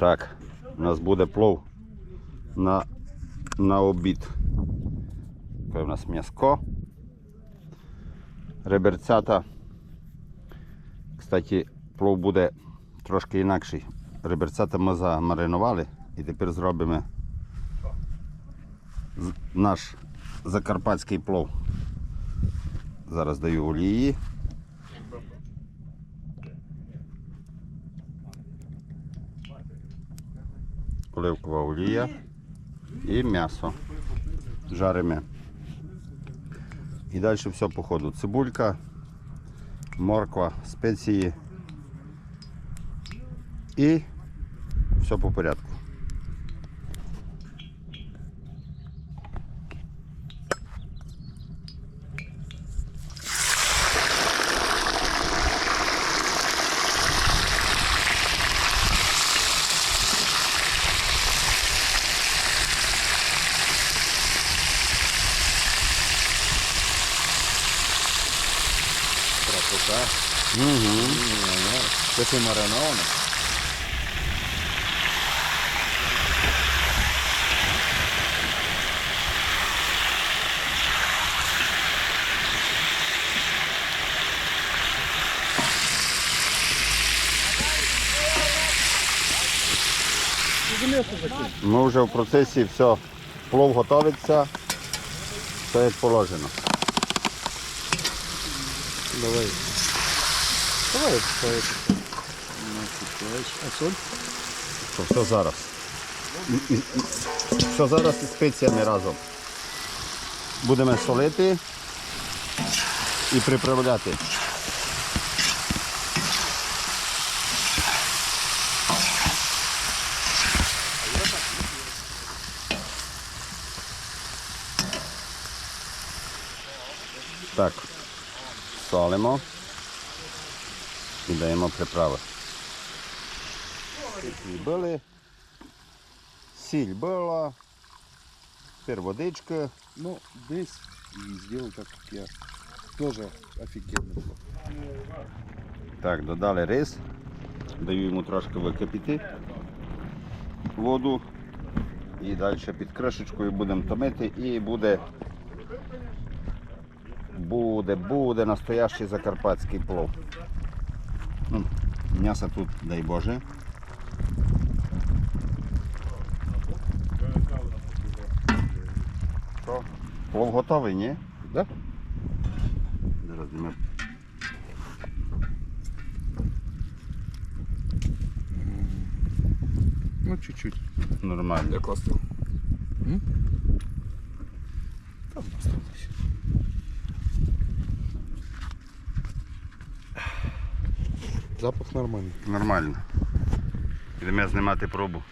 Так, у нас буде плов на, на обід. Таке у нас м'яско. Реберцята. Кстати, плов буде трошки інакший. Реберцята ми замаринували і тепер зробимо наш закарпатський плов. Зараз даю олії. Оливкова олія і м'ясо. Жаримо. І далі все по ходу. Цибулька, морква, спеції. І все по порядку. Красота. Угу. Це ти мариновано? Ми вже в процесі все, плов готовиться, все як положено. Давай. Давай, давай. А соль? То все зараз. І- і- і- Все зараз із спеціями разом. Будемо солити і приправляти. Так, солимо і даємо приправи. І були. Сіль була. Тепер водичка. Ну, здесь и сделал так, как я. Тоже офигенно было. Так, додали рис. Даю йому трошки википіти воду. І далі під кришечкою будемо томити і буде. Буде, буде настоящий закарпатський плов. Ну, м'ясо тут, дай Боже. Що? Плов готовий, ні? Да? Зараз ми Ну, чуть-чуть. нормально. Як остыл? Там осталось. Запах нормальний. Нормально. Йдемо знімати пробу.